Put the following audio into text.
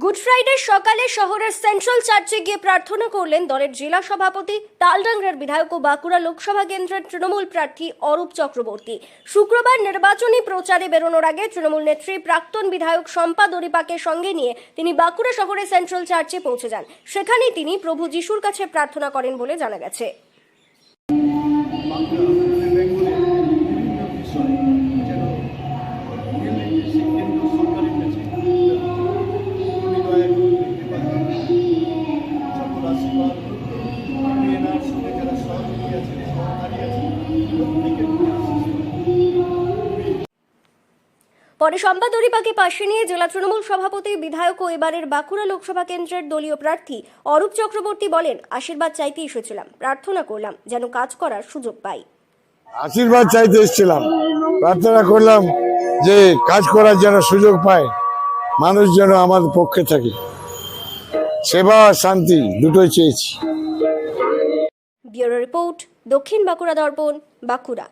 Good Friday সকালে শহরের central চার্চে গিয়ে প্রার্থনা করলেন দলের জেলা সভাপতি, তালডাংরার বিধায়ক ও বাঁকুড়া লোকসভা কেন্দ্রের তৃণমূল প্রার্থী অরূপ চক্রবর্তী। শুক্রবার নির্বাচনী প্রচারে বেরোনোর আগে তৃণমূল নেত্রী প্রাক্তন বিধায়ক শম্পা দরিপাকে সঙ্গে নিয়ে তিনি বাঁকুড়া শহরে সেন্ট্রাল চার্চে পৌঁছে যান। সেখানেই তিনি প্রভু যিশুর কাছে প্রার্থনা করেন বলে জানা গেছে। পরে শম্পা দরিপাকে পাশে নিয়ে জেলা তৃণমূল সভাপতি বিধায়ক ও এবারের বাঁকুড়া লোকসভা কেন্দ্রের দলীয় প্রার্থী অরূপ চক্রবর্তী বলেন আশীর্বাদ চাইতে এসেছিলাম প্রার্থনা করলাম যেন কাজ করার সুযোগ পাই। আশীর্বাদ চাইতে এসেছিলাম প্রার্থনা করলাম যে কাজ করার যেন সুযোগ পায় মানুষ যেন আমার পক্ষে থাকে। সেবা আর শান্তি দুটোই চেয়েছি। ব্যুরো রিপোর্ট দক্ষিণ বাঁকুড়া দর্পণ বাঁকুড়া।